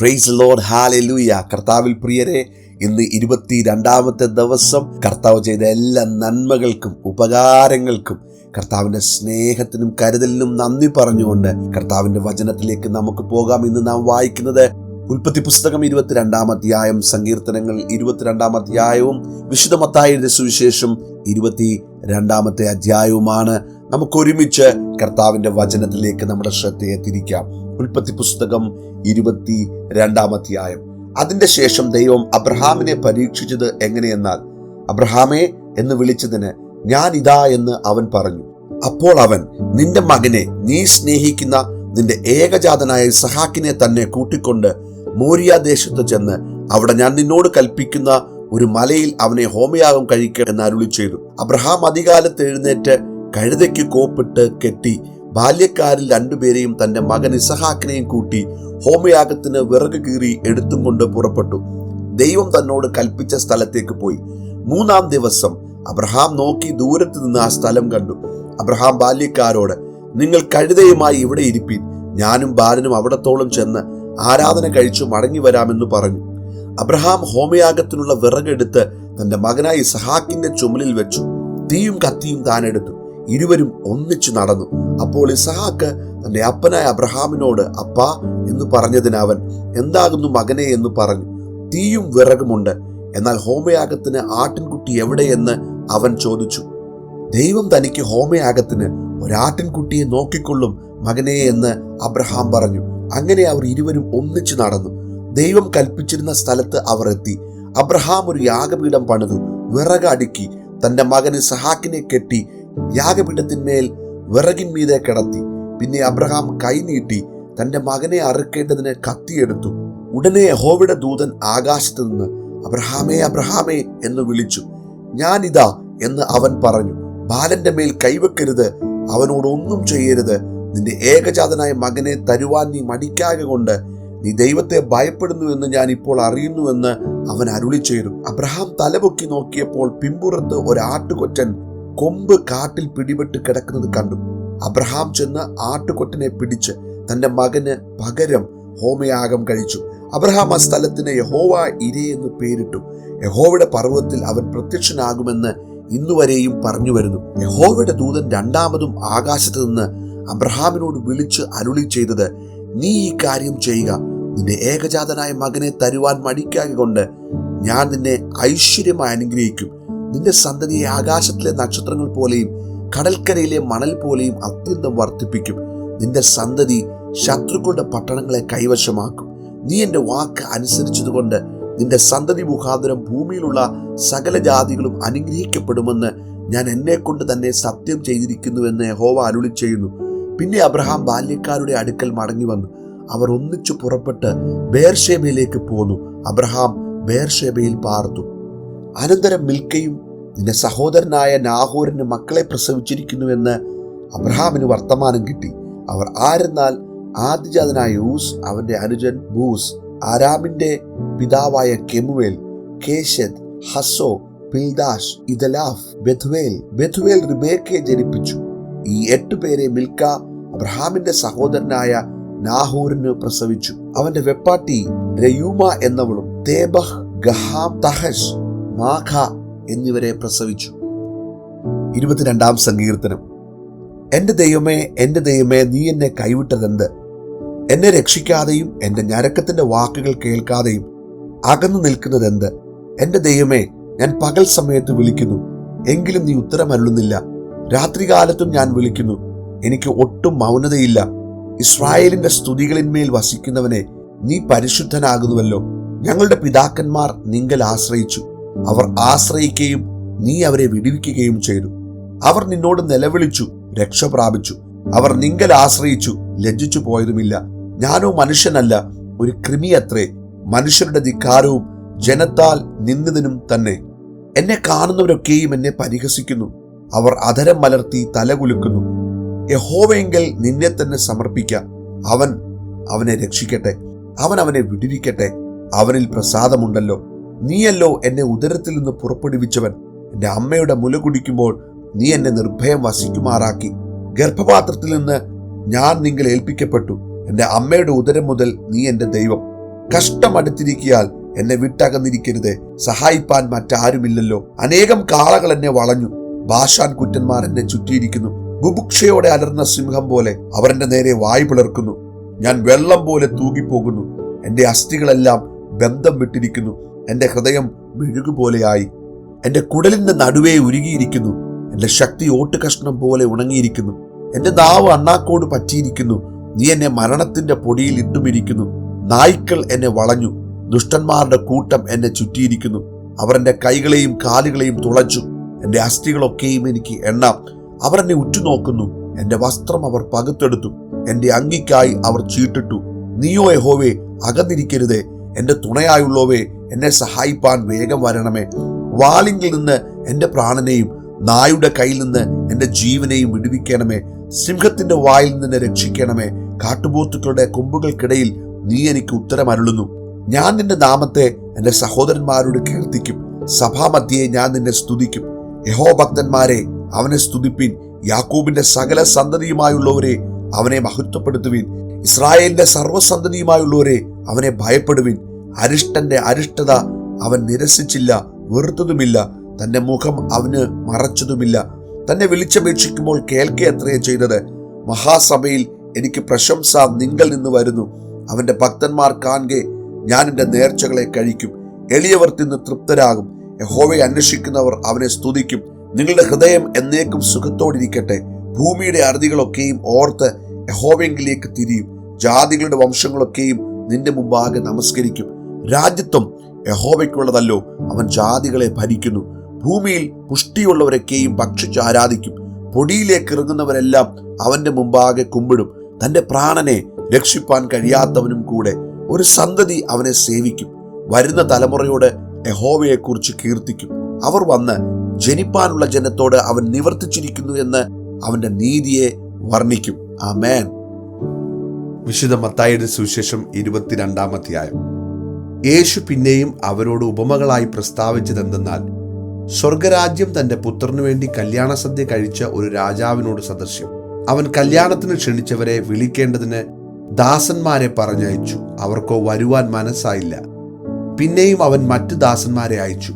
Price load hallelujah കർത്താവിൽ പ്രിയരെ ഇന്ന് ഇരുപത്തി രണ്ടാമത്തെ ദിവസം കർത്താവ് ചെയ്ത എല്ലാ നന്മകൾക്കും ഉപകാരങ്ങൾക്കും കർത്താവിന്റെ സ്നേഹത്തിനും കരുതലിനും നന്ദി പറഞ്ഞുകൊണ്ട് കർത്താവിന്റെ വചനത്തിലേക്ക് നമുക്ക് പോകാം. ഇന്ന് നാം വായിക്കുന്നത് ഉൽപ്പത്തി പുസ്തകം ഇരുപത്തിരണ്ടാം അധ്യായം സങ്കീർത്തനങ്ങൾ ഇരുപത്തിരണ്ടാം അധ്യായവും വിശുദ്ധ മത്തായിയുടെ സുവിശേഷം ഇരുപത്തി രണ്ടാമത്തെ അധ്യായവുമാണ്. നമുക്ക് ഒരുമിച്ച് കർത്താവിന്റെ വചനത്തിലേക്ക് നമ്മുടെ ശ്രദ്ധയെ തിരിക്കാം. ഉൽപ്പത്തി പുസ്തകം ഇരുപത്തി രണ്ടാം അധ്യായം. അതിന്റെ ശേഷം ദൈവം അബ്രഹാമിനെ പരീക്ഷിച്ചത് എങ്ങനെയെന്നാൽ അബ്രഹാമേ എന്ന് വിളിച്ചതിന് ഞാൻ ഇതാ എന്ന് അവൻ പറഞ്ഞു. അപ്പോൾ അവൻ നിന്റെ മകനെ നീ സ്നേഹിക്കുന്ന നിന്റെ ഏകജാതനായ സഹാക്കിനെ തന്നെ കൂട്ടിക്കൊണ്ട് മോരിയ ദേശത്ത് ചെന്ന് അവിടെ ഞാൻ നിന്നോട് കൽപ്പിക്കുന്ന ഒരു മലയിൽ അവനെ ഹോമയാഗം കഴിക്കുക എന്ന് അരുളി ചെയ്തു അബ്രഹാം അധികാലത്ത് എഴുന്നേറ്റ് കഴുതയ്ക്ക് കോപ്പിട്ട് കെട്ടി ബാല്യക്കാരിൽ രണ്ടുപേരെയും തന്റെ മകൻ ഇസഹാക്കിനെയും കൂട്ടി ഹോമയാഗത്തിന് വിറക് കീറി എടുത്തും കൊണ്ട് പുറപ്പെട്ടു. ദൈവം തന്നോട് കൽപ്പിച്ച സ്ഥലത്തേക്ക് പോയി. മൂന്നാം ദിവസം അബ്രഹാം നോക്കി ദൂരത്ത് നിന്ന് ആ സ്ഥലം കണ്ടു. അബ്രഹാം ബാല്യക്കാരോട് നിങ്ങൾ കഴുതയുമായി ഇവിടെ ഇരിപ്പീൻ. ഞാനും ബാലനും അവിടത്തോളം ചെന്ന് ആരാധന കഴിച്ചു മടങ്ങി വരാമെന്ന് പറഞ്ഞു. അബ്രഹാം ഹോമയാഗത്തിനുള്ള വിറകെടുത്ത് തന്റെ മകനായി സഹാക്കിന്റെ ചുമലിൽ വെച്ചു. തീയും കത്തിയും താൻ എടുത്തു. ഇരുവരും ഒന്നിച്ചു നടന്നു. അപ്പോൾ ഇസഹാക്ക് തന്റെ അപ്പനായ അബ്രഹാമിനോട് അപ്പാ എന്ന് പറഞ്ഞതിന് അവൻ എന്താകുന്നു മകനെ? എന്ന് പറഞ്ഞു തീയും വിറകുമുണ്ട്. എന്നാൽ ഹോമയാഗത്തിന് ആട്ടിൻകുട്ടി എവിടെയെന്ന് അവൻ ചോദിച്ചു ദൈവം തനിക്ക് ഹോമയാഗത്തിന് ഒരാട്ടിൻകുട്ടിയെ നോക്കിക്കൊള്ളും മകനെ? എന്ന് അബ്രഹാം പറഞ്ഞു. അങ്ങനെ അവർ ഇരുവരും ഒന്നിച്ചു നടന്നു. ദൈവം കൽപ്പിച്ചിരുന്ന സ്ഥലത്ത് അവർ എത്തി. അബ്രഹാം ഒരു യാഗപീഠം പണിതു വിറക് അടുക്കി തന്റെ മകന് സഹാക്കിനെ കെട്ടി യാഗപീഠത്തിന്മേൽ വിറകിന്മീതെ കിടത്തി. പിന്നെ അബ്രഹാം കൈനീട്ടി തന്റെ മകനെ അറുക്കേണ്ടതിന് കത്തിയെടുത്തു. ഉടനെ യഹോവയുടെ ദൂതൻ ആകാശത്ത് നിന്ന് അബ്രഹാമേ അബ്രഹാമേ എന്ന് വിളിച്ചു. ഞാൻ ഇതാ എന്ന് അവൻ പറഞ്ഞു. ബാലന്റെ മേൽ കൈവെക്കരുത് അവനോട് ഒന്നും ചെയ്യരുത്. നിന്റെ ഏകജാതനായ മകനെ തരുവാൻ നീ മടിക്കാതെ കൊണ്ട് നീ ദൈവത്തെ ഭയപ്പെടുന്നു എന്ന് ഞാൻ ഇപ്പോൾ അറിയുന്നുവെന്ന് അവൻ അരുളി ചെയ്തു അബ്രഹാം തലപൊക്കി നോക്കിയപ്പോൾ പിമ്പുറത്ത് ഒരാട്ടുകൊറ്റൻ കൊമ്പ് കാട്ടിൽ പിടിപെട്ട് കിടക്കുന്നത് കണ്ടു. അബ്രഹാം ചെന്ന് ആട്ടുകൊറ്റനെ പിടിച്ച് തന്റെ മകന് പകരം ഹോമയാഗം കഴിച്ചു. അബ്രഹാം ആ സ്ഥലത്തിന് യഹോവ ഇരേ എന്ന് പേരിട്ടു. യഹോവയുടെ പർവത്തിൽ അവൻ പ്രത്യക്ഷനാകുമെന്ന് ഇന്നുവരെയും പറഞ്ഞു വരുന്നു. യഹോവയുടെ ദൂതൻ രണ്ടാമതും ആകാശത്ത് നിന്ന് അബ്രഹാമിനോട് വിളിച്ച് അരുളി ചെയ്തത് നീ ഈ കാര്യം ചെയ്യുക. നിന്റെ ഏകജാതനായ മകനെ തരുവാൻ മടിക്കാതെ കൊണ്ട് ഞാൻ നിന്നെ ഐശ്വര്യമായി അനുഗ്രഹിക്കും. നിന്റെ സന്തതിയെ ആകാശത്തിലെ നക്ഷത്രങ്ങൾ പോലെയും കടൽക്കരയിലെ മണൽ പോലെയും അത്യന്തം വർദ്ധിപ്പിക്കും. നിന്റെ സന്തതി ശത്രുക്കളുടെ പട്ടണങ്ങളെ കൈവശമാക്കും. നീ എന്റെ വാക്ക് അനുസരിച്ചതുകൊണ്ട് നിന്റെ സന്തതി മുഖാന്തരം ഭൂമിയിലുള്ള സകല ജാതികളും അനുഗ്രഹിക്കപ്പെടുമെന്ന് ഞാൻ എന്നെ കൊണ്ട് തന്നെ സത്യം ചെയ്തിരിക്കുന്നുവെന്ന് ഹോവ അരുളി ചെയ്യുന്നു. പിന്നെ അബ്രഹാം ബാല്യക്കാരുടെ അടുക്കൽ മടങ്ങി വന്നു അവർ ഒന്നിച്ചു പുറപ്പെട്ട് ബേർഷേബയിലേക്ക് പോന്നു. അബ്രഹാം ബേർഷേബയിൽ പാർത്തു. അനന്തരം മിൽക്കയും നിന്റെ സഹോദരനായ നാഹോറിന് മക്കളെ പ്രസവിച്ചിരിക്കുന്നുവെന്ന് അബ്രഹാമിന് വർത്തമാനം കിട്ടി. അവർ ആരെന്നാൽ ആദ്യജാതനായ ഊസ് അവന്റെ അനുജൻ ബൂസ് ആരാമിന്റെ പിതാവായ കെമുവേൽ കേശദ് ഹസോ പിൽദാഷ് ഇദലാഫ് ബെഥുവേൽ ബെഥുവേൽ റിബേക്കയെ ജനിപ്പിച്ചു. ഈ എട്ടു പേരെ മിൽക്ക അബ്രഹാമിന്റെ സഹോദരനായ നാഹൂറിന് പ്രസവിച്ചു. അവന്റെ വെപ്പാട്ടി രയൂമ എന്നവളും തേബഹ് ഗഹാം തഹഷ് മാഖ എന്നിവരെ പ്രസവിച്ചു. ഇരുപത്തിരണ്ടാം സങ്കീർത്തനം. എന്റെ ദൈവമേ എന്റെ ദൈവമേ നീ എന്നെ കൈവിട്ടതെന്ത്? എന്നെ രക്ഷിക്കാതെയും എന്റെ ഞരക്കത്തിന്റെ വാക്കുകൾ കേൾക്കാതെയും അകന്നു നിൽക്കുന്നതെന്ത്? എന്റെ ദൈവമേ ഞാൻ പകൽ സമയത്ത് വിളിക്കുന്നു. എങ്കിലും നീ ഉത്തരമരുളുന്നില്ല. രാത്രികാലത്തും ഞാൻ വിളിക്കുന്നു. എനിക്ക് ഒട്ടും മൗനതയില്ല. ഇസ്രായേലിന്റെ സ്തുതികളിന്മേൽ വസിക്കുന്നവനെ നീ പരിശുദ്ധനാകുന്നുവല്ലോ. ഞങ്ങളുടെ പിതാക്കന്മാർ നിങ്കൽ ആശ്രയിച്ചു. അവർ ആശ്രയിക്കുകയും നീ അവരെ വിടുവിക്കുകയും ചെയ്തു. അവർ നിന്നോട് നിലവിളിച്ചു രക്ഷ പ്രാപിച്ചു. അവർ നിങ്കൽ ആശ്രയിച്ചു ലജ്ജിച്ചു പോയതുമില്ല. ഞാനോ മനുഷ്യനല്ല ഒരു കൃമിയത്രേ. മനുഷ്യരുടെ ധിക്കാരവും ജനത്താൽ നിന്നതിനും തന്നെ. എന്നെ കാണുന്നവരൊക്കെയും എന്നെ പരിഹസിക്കുന്നു. അവർ അധരം മലർത്തി തലകുലുക്കുന്നു. യഹോവയെങ്കിൽ നിന്നെ തന്നെ സമർപ്പിക്കാം. അവൻ അവനെ രക്ഷിക്കട്ടെ. അവൻ അവനെ വിടുവിക്കട്ടെ. അവനിൽ പ്രസാദമുണ്ടല്ലോ. നീയല്ലോ എന്നെ ഉദരത്തിൽ നിന്ന് പുറപ്പെടുവിച്ചവൻ. എന്റെ അമ്മയുടെ മുല കുടിക്കുമ്പോൾ നീ എന്നെ നിർഭയം വസിക്കുമാറാക്കി. ഗർഭപാത്രത്തിൽ നിന്ന് ഞാൻ നിങ്ങൾ ഏൽപ്പിക്കപ്പെട്ടു. എന്റെ അമ്മയുടെ ഉദരം മുതൽ നീ എന്റെ ദൈവം. കഷ്ടം അടുത്തിരിക്കിയാൽ എന്നെ വിട്ടകന്നിരിക്കരുതേ. സഹായിപ്പാൻ മറ്റാരുമില്ലല്ലോ. അനേകം കാളകൾ എന്നെ വളഞ്ഞു. ഭാഷാൻ കുറ്റന്മാർ എന്നെ ചുറ്റിയിരിക്കുന്നു. ബുഭുക്ഷയോടെ അലർന്ന സിംഹം പോലെ അവർ നേരെ വായു പിളർക്കുന്നു. ഞാൻ വെള്ളം പോലെ തൂകിപ്പോകുന്നു. എന്റെ അസ്ഥികളെല്ലാം ബന്ധം വിട്ടിരിക്കുന്നു. എന്റെ ഹൃദയം മെഴുകുപോലെയായി. എന്റെ കുടലിന്റെ നടുവേ ഉരുകിയിരിക്കുന്നു. എന്റെ ശക്തി ഓട്ടുകഷ്ണം പോലെ ഉണങ്ങിയിരിക്കുന്നു. എന്റെ നാവ് അണ്ണാക്കോട് പറ്റിയിരിക്കുന്നു. നീ എന്നെ മരണത്തിന്റെ പൊടിയിൽ ഇട്ടുമിരിക്കുന്നു. നായ്ക്കൾ എന്നെ വളഞ്ഞു. ദുഷ്ടന്മാരുടെ കൂട്ടം എന്നെ ചുറ്റിയിരിക്കുന്നു. അവർ എന്റെ കൈകളെയും കാലുകളെയും തുളച്ചു. എന്റെ അസ്ഥികളൊക്കെയും എനിക്ക് എണ്ണാം. അവർ എന്നെ ഉറ്റുനോക്കുന്നു. എന്റെ വസ്ത്രം അവർ പകുത്തെടുത്തു. എന്റെ അങ്കിക്കായി അവർ ചീട്ടിട്ടു. നീയോ യഹോവേ അകന്നിരിക്കരുതേ. എന്റെ തുണയായുള്ളവേ എന്നെ സഹായിപ്പാൻ വേഗം വരണമേ. വാളിങ്കിൽ നിന്ന് എന്റെ പ്രാണനെയും നായുടെ കയ്യിൽ നിന്ന് എന്റെ ജീവനെയും വിടുവിക്കണമേ. സിംഹത്തിന്റെ വായിൽ നിന്ന് രക്ഷിക്കണമേ. കാട്ടുപോത്തുക്കളുടെ കൊമ്പുകൾക്കിടയിൽ നീ എനിക്ക് ഉത്തരമരുളുന്നു. ഞാൻ നിന്റെ നാമത്തെ എന്റെ സഹോദരന്മാരോട് കീർത്തിക്കും. സഭാമധ്യയെ ഞാൻ നിന്നെ സ്തുതിക്കും. യഹോഭക്തന്മാരെ അവനെ സ്തുതിപ്പിൻ. യാക്കൂബിന്റെ സകല സന്തതിയുമായുള്ളവരെ അവനെ മഹത്വപ്പെടുത്തുവിൻ. ഇസ്രായേലിന്റെ സർവസന്തതിയുമായുള്ളവരെ അവനെ ഭയപ്പെടുവിൻ. അരിഷ്ടന്റെ അരിഷ്ടത അവൻ നിരസിച്ചില്ല വെറുത്തതുമില്ല. തന്റെ മുഖം അവന് മറച്ചതുമില്ല. തന്നെ വിളിച്ചപേക്ഷിക്കുമ്പോൾ കേൾക്കെ അത്രേ ചെയ്തത്. മഹാസഭയിൽ എനിക്ക് പ്രശംസ നിങ്ങൾ നിന്ന് വരുന്നു. അവന്റെ ഭക്തന്മാർ കാണെ ഞാൻ എന്റെ നേർച്ചകളെ കഴിക്കും. എളിയവർ തിന്ന് തൃപ്തരാകും. യഹോവയെ അന്വേഷിക്കുന്നവർ അവനെ സ്തുതിക്കും. നിങ്ങളുടെ ഹൃദയം എന്നേക്കും സുഖത്തോടിരിക്കട്ടെ. ഭൂമിയുടെ അറുതികളൊക്കെയും ഓർത്ത് യഹോവയെങ്കിലേക്ക് തിരിയും. ജാതികളുടെ വംശങ്ങളൊക്കെയും നിന്റെ മുമ്പാകെ നമസ്കരിക്കും. രാജ്യത്വം യഹോവയ്ക്കുള്ളതല്ലോ. അവൻ ജാതികളെ ഭരിക്കുന്നു. ഭൂമിയിൽ പുഷ്ടിയുള്ളവരൊക്കെയും ഭക്ഷിച്ച് ആരാധിക്കും. പൊടിയിലേക്ക് ഇറങ്ങുന്നവരെല്ലാം അവന്റെ മുമ്പാകെ കുമ്പിടും. തന്റെ പ്രാണനെ രക്ഷിപ്പാൻ കഴിയാത്തവനും കൂടെ ഒരു സന്തതി അവനെ സേവിക്കും. വരുന്ന തലമുറയോട് യഹോവയെക്കുറിച്ച് കീർത്തിക്കും. അവർ വന്ന് ജനിപ്പാനുള്ള ജനത്തോട് അവൻ നിവർത്തിച്ചിരിക്കുന്നു എന്ന് അവന്റെ നീതിയെ വർണിക്കും. ആ മേൻ വിശുദ്ധ മത്തായുടെ സുവിശേഷം ഇരുപത്തിരണ്ടാം അധ്യായം. യേശു പിന്നെയും അവരോട് ഉപമകളായി പ്രസ്താവിച്ചതെന്തെന്നാൽ സ്വർഗരാജ്യം തന്റെ പുത്രനു വേണ്ടി കല്യാണ സദ്യ കഴിച്ച ഒരു രാജാവിനോട് സദൃശ്യം. അവൻ കല്യാണത്തിന് ക്ഷണിച്ചവരെ വിളിക്കേണ്ടതിന് ദാസന്മാരെ പറഞ്ഞയച്ചു. അവർക്കോ വരുവാൻ മനസ്സായില്ല. പിന്നെയും അവൻ മറ്റു ദാസന്മാരെ അയച്ചു.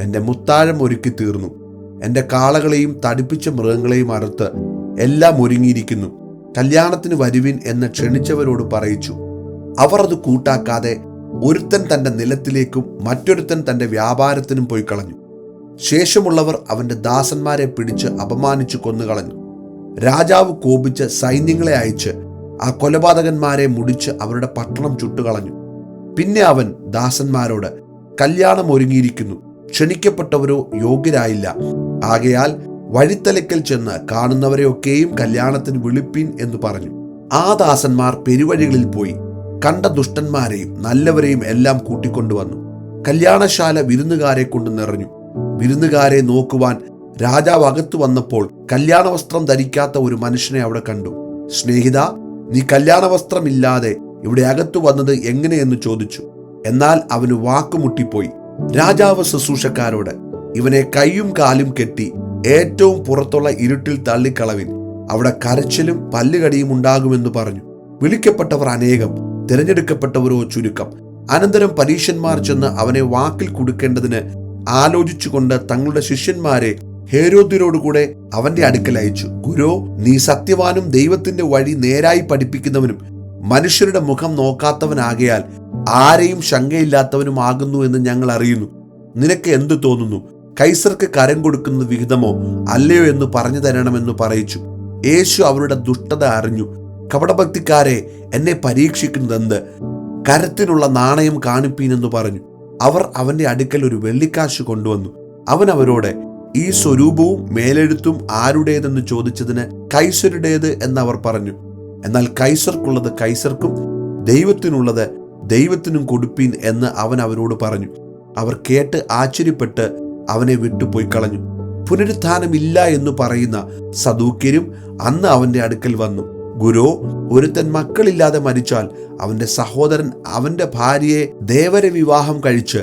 എന്റെ മുത്താഴം ഒരുക്കി തീർന്നു. എന്റെ കാളകളെയും തടിപ്പിച്ച മൃഗങ്ങളെയും അറുത്ത് എല്ലാം ഒരുങ്ങിയിരിക്കുന്നു. കല്യാണത്തിന് വരുവിൻ എന്ന് ക്ഷണിച്ചവരോട് പറയിച്ചു. അവർ അത് കൂട്ടാക്കാതെ ഒരുത്തൻ തന്റെ നിലത്തിലേക്കും മറ്റൊരുത്തൻ തന്റെ വ്യാപാരത്തിനും പോയി കളഞ്ഞു. ശേഷമുള്ളവർ അവന്റെ ദാസന്മാരെ പിടിച്ച് അപമാനിച്ചു കൊന്നുകളഞ്ഞു. രാജാവ് കോപിച്ച് സൈന്യങ്ങളെ അയച്ച് ആ കൊലപാതകന്മാരെ മുടിച്ച് അവരുടെ പട്ടണം ചുട്ടുകളഞ്ഞു. പിന്നെ അവൻ ദാസന്മാരോട് കല്യാണം ഒരുങ്ങിയിരിക്കുന്നു. ക്ഷണിക്കപ്പെട്ടവരോ യോഗ്യരായില്ല. ആകയാൽ വഴിത്തലക്കൽ ചെന്ന് കാണുന്നവരെയൊക്കെയും കല്യാണത്തിന് വിളിപ്പിൻ എന്ന് പറഞ്ഞു. ആ ദാസന്മാർ പെരുവഴികളിൽ പോയി. കണ്ട ദുഷ്ടന്മാരെയും നല്ലവരെയും എല്ലാം കൂട്ടിക്കൊണ്ടുവന്നു. കല്യാണശാല വിരുന്നുകാരെ കൊണ്ട് നിറഞ്ഞു. വിരുന്നുകാരെ നോക്കുവാൻ രാജാവ് അകത്തു വന്നപ്പോൾ കല്യാണ വസ്ത്രം ധരിക്കാത്ത ഒരു മനുഷ്യനെ അവിടെ കണ്ടു. സ്നേഹിത നീ കല്യാണ വസ്ത്രമില്ലാതെ ഇവിടെ അകത്തു വന്നത് എങ്ങനെയെന്ന് ചോദിച്ചു. എന്നാൽ അവന് വാക്കുമുട്ടിപ്പോയി. രാജാവ് ശുശ്രൂഷക്കാരോട് ഇവനെ കൈയും കാലും കെട്ടി ഏറ്റവും പുറത്തുള്ള ഇരുട്ടിൽ തള്ളിക്കളവിൻ. അവിടെ കരച്ചിലും പല്ലുകടിയും ഉണ്ടാകുമെന്ന് പറഞ്ഞു. വിളിക്കപ്പെട്ടവർ അനേകം. തിരഞ്ഞെടുക്കപ്പെട്ടവരോ ചുരുക്കം. അനന്തരം പരീഷന്മാർ ചെന്ന് അവനെ വാക്കിൽ കൊടുക്കേണ്ടതിന് ആലോചിച്ചുകൊണ്ട് തങ്ങളുടെ ശിഷ്യന്മാരെ ഹേരോദ്യരോടുകൂടെ അവന്റെ അടുക്കൽ അയച്ചു. ഗുരു നീ സത്യവാനും ദൈവത്തിന്റെ വഴി നേരായി പഠിപ്പിക്കുന്നവനും മനുഷ്യരുടെ മുഖം നോക്കാത്തവനാകയാൽ ആരെയും ശങ്കയില്ലാത്തവനുമാകുന്നു എന്ന് ഞങ്ങൾ അറിയുന്നു. നിനക്ക് എന്തു തോന്നുന്നു? കൈസർക്ക് കരം കൊടുക്കുന്നത് വിഹിതമോ? അല്ലയോ എന്ന് പറഞ്ഞു തരണമെന്ന് പറയിച്ചു. യേശു അവരുടെ ദുഷ്ടത അറിഞ്ഞു. കപടഭക്തിക്കാരെ എന്നെ പരീക്ഷിക്കുന്നതെന്ത്? കരത്തിനുള്ള നാണയം കാണിപ്പീനെന്ന് പറഞ്ഞു. അവർ അവന്റെ അടുക്കൽ ഒരു വെള്ളിക്കാശ് കൊണ്ടുവന്നു. അവൻ അവരോട് ഈ സ്വരൂപവും മേലെഴുത്തും ആരുടേതെന്ന് ചോദിച്ചതിന് കൈസരുടേത്? എന്നവർ പറഞ്ഞു. എന്നാൽ കൈസർക്കുള്ളത് കൈസർക്കും ദൈവത്തിനുള്ളത് ദൈവത്തിനും കൊടുപ്പീൻ എന്ന് അവൻ അവരോട് പറഞ്ഞു. അവർ കേട്ട് ആശ്ചര്യപ്പെട്ട് അവനെ വിട്ടുപോയി കളഞ്ഞു. പുനരുത്ഥാനമില്ല എന്ന് പറയുന്ന സദൂക്യരും അന്ന് അവന്റെ അടുക്കൽ വന്നു. ഗുരു ഒരുത്തൻ മക്കളില്ലാതെ മരിച്ചാൽ അവന്റെ സഹോദരൻ അവന്റെ ഭാര്യയെ ദേവര വിവാഹം കഴിച്ച്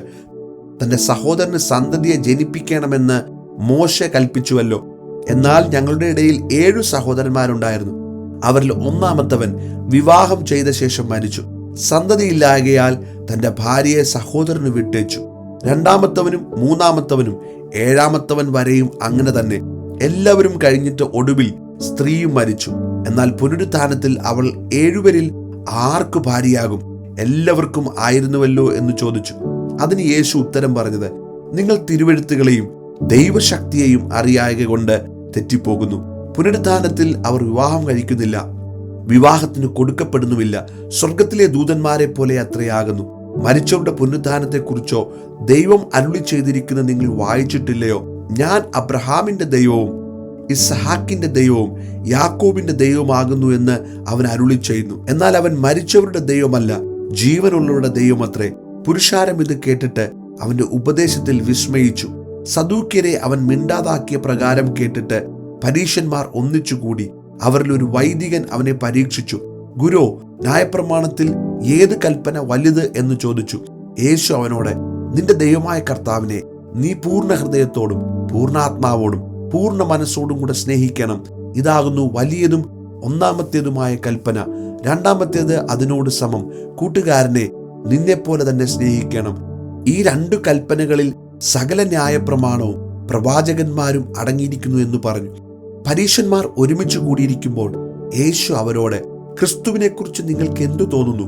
തന്റെ സഹോദരന് സന്തതിയെ ജനിപ്പിക്കണമെന്ന് മോശ കൽപ്പിച്ചുവല്ലോ. എന്നാൽ ഞങ്ങളുടെ ഇടയിൽ ഏഴു സഹോദരന്മാരുണ്ടായിരുന്നു. അവരിൽ ഒന്നാമത്തവൻ വിവാഹം ചെയ്ത ശേഷം മരിച്ചു. സന്തതിയില്ലായകയാൽ തന്റെ ഭാര്യയെ സഹോദരന് വിട്ടേച്ചു. രണ്ടാമത്തവനും മൂന്നാമത്തവനും ഏഴാമത്തവൻ വരെയും അങ്ങനെ തന്നെ. എല്ലാവരും കഴിഞ്ഞിട്ട് ഒടുവിൽ സ്ത്രീയും മരിച്ചു. എന്നാൽ പുനരുത്ഥാനത്തിൽ അവൾ ഏഴുവരിൽ ആർക്കു ഭാര്യയാകും? എല്ലാവർക്കും ആയിരുന്നുവല്ലോ എന്ന് ചോദിച്ചു. അതിന് യേശു ഉത്തരം പറഞ്ഞത് നിങ്ങൾ തിരുവെഴുത്തുകളെയും ദൈവശക്തിയെയും അറിയായക കൊണ്ട് തെറ്റിപ്പോകുന്നു. പുനരുത്ഥാനത്തിൽ അവർ വിവാഹം കഴിക്കുന്നില്ല. വിവാഹത്തിന് കൊടുക്കപ്പെടുന്നുമില്ല. സ്വർഗത്തിലെ ദൂതന്മാരെ പോലെ അത്രയാകുന്നു. മരിച്ചവരുടെ പുനരുദ്ധാനത്തെക്കുറിച്ചോ ദൈവം അരുളി ചെയ്തിരിക്കുന്ന നിങ്ങൾ വായിച്ചിട്ടില്ലയോ? ഞാൻ അബ്രഹാമിന്റെ ദൈവവും ഇസ്ഹാക്കിന്റെ ദൈവവും യാക്കോബിന്റെ ദൈവമാകുന്നു എന്ന് അവൻ അരുളി ചെയ്യുന്നു. എന്നാൽ അവൻ മരിച്ചവരുടെ ദൈവമല്ല ജീവനുള്ളവരുടെ ദൈവമത്രേ. പുരുഷാരം ഇത് കേട്ടിട്ട് അവന്റെ ഉപദേശത്തിൽ വിസ്മയിച്ചു. സദൂക്യരെ അവൻ മിണ്ടാതാക്കിയ പ്രകാരം കേട്ടിട്ട് പരീശന്മാർ ഒന്നിച്ചുകൂടി അവരിൽ ഒരു വൈദികൻ അവനെ പരീക്ഷിച്ചു. ഗുരു ന്യായപ്രമാണത്തിൽ ഏത് കൽപ്പന വലുത് എന്ന് ചോദിച്ചു. യേശു അവനോട് നിന്റെ ദൈവമായ കർത്താവിനെ നീ പൂർണ ഹൃദയത്തോടും പൂർണാത്മാവോടും പൂർണ മനസ്സോടും കൂടെ സ്നേഹിക്കണം. ഇതാകുന്നു വലിയതും ഒന്നാമത്തേതുമായ കൽപ്പന. രണ്ടാമത്തേത് അതിനോട് സമം. കൂട്ടുകാരനെ നിന്നെപ്പോലെ തന്നെ സ്നേഹിക്കണം. ഈ രണ്ടു കൽപ്പനകളിൽ സകല ന്യായപ്രമാണവും പ്രവാചകന്മാരും അടങ്ങിയിരിക്കുന്നു എന്ന് പറഞ്ഞു. പരീശന്മാർ ഒരുമിച്ച് കൂടിയിരിക്കുമ്പോൾ യേശു അവരോട് ക്രിസ്തുവിനെക്കുറിച്ച് നിങ്ങൾക്ക് എന്തു തോന്നുന്നു?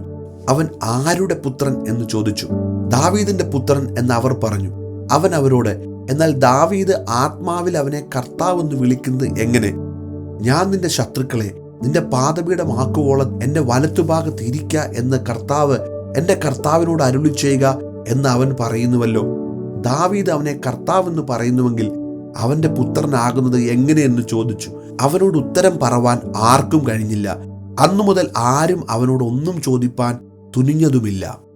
അവൻ ആരുടെ പുത്രൻ? എന്ന് ചോദിച്ചു. ദാവീദിന്റെ പുത്രൻ എന്ന് അവർ പറഞ്ഞു. അവൻ അവരോട് എന്നാൽ ദാവീദ് ആത്മാവിൽ അവനെ കർത്താവ് എന്ന് വിളിക്കുന്നത് എങ്ങനെ? ഞാൻ നിന്റെ ശത്രുക്കളെ നിന്റെ പാതപീഠമാക്കുവോളം എന്റെ വലത്തുഭാഗത്ത് ഇരിക്ക എന്ന് കർത്താവ് എന്റെ കർത്താവിനോട് അരുളി ചെയ്യുക എന്ന് അവൻ പറയുന്നുവല്ലോ. ദാവീദ് അവനെ കർത്താവ് എന്ന് പറയുന്നുവെങ്കിൽ അവന്റെ പുത്രനാകുന്നത് എങ്ങനെയെന്ന് ചോദിച്ചു. അവനോട് ഉത്തരം പറവാൻ ആർക്കും കഴിഞ്ഞില്ല. അന്നു മുതൽ ആരും അവനോട് ഒന്നും ചോദിപ്പാൻ തുനിഞ്ഞതുമില്ല.